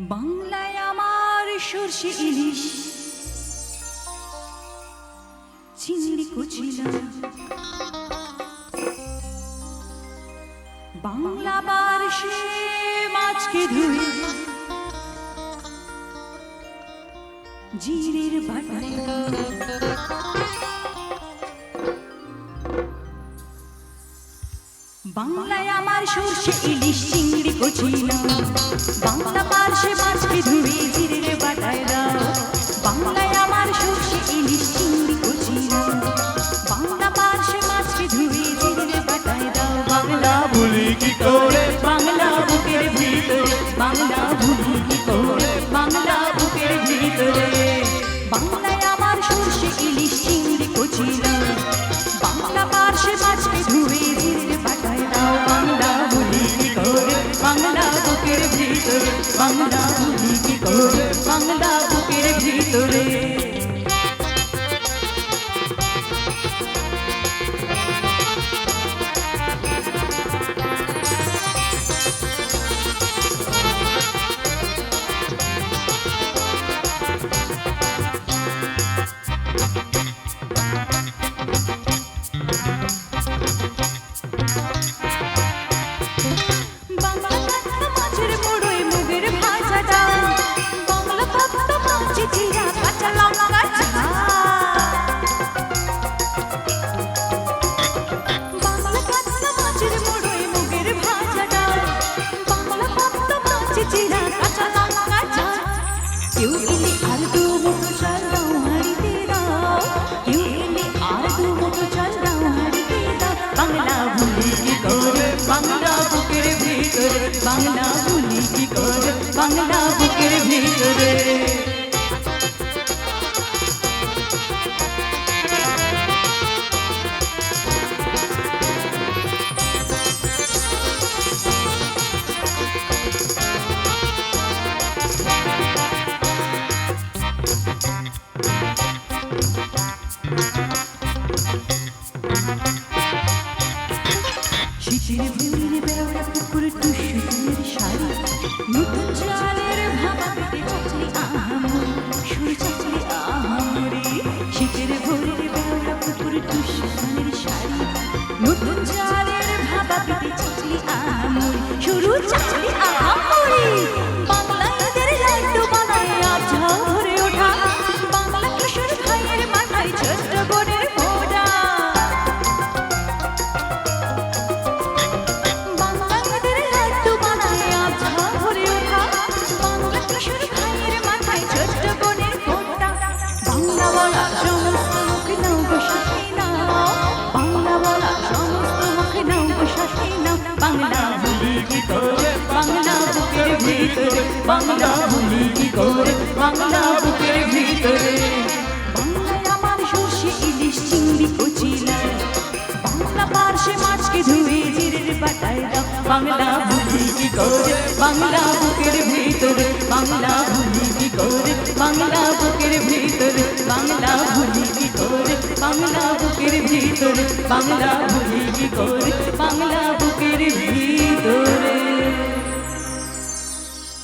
বাংলায় আমার সর্ষে ইলিশ। চিংড়ি কুচিলা বাংলা মাছকে জিরের বাংলায় আমার সর্ষে ইলিশ, চিংড়ি কচিলা ভুলি বাংলা বুকের ভিতরে বাংলা ভুলি কি করে বাংলা বুকের ভিতরে বাংলায় আমার সর্ষে ইলিশ, চিংড়ি কচিলা বাংলা পার্শ্বে মাছকে ধুয়ে জিরে পাঠায় দাও বাংলা ভুলি কি করে বাংলা বুকের ভিতরে বাংলা শীতের ভুলির বেড়া পুকুর টুসুরের শাড়ি নতুন গো শাসি বাংলা ভুলি কি করে? বাংলা বুকের ভিতরে, বাংলা ভুলি কি করে? বাংলা বুকের ভিতরে। বাংলায় আমার সর্ষে ইলিশ, চিংড়ি কচিলায় বাংলা পার্শ্বে মাছকে ধুয়ে জিরের বাটায় বাংলা ভুলি গৌরে বাংলা বুকের ভিতরে, বাংলা ভুলি গৌরে বাংলা বুকের ভিতরে, বাংলা ভুলি গৌরে বাংলা বুকের ভিতরে, বাংলা ভুলি গৌরে বাংলা বুকের ভিতরে।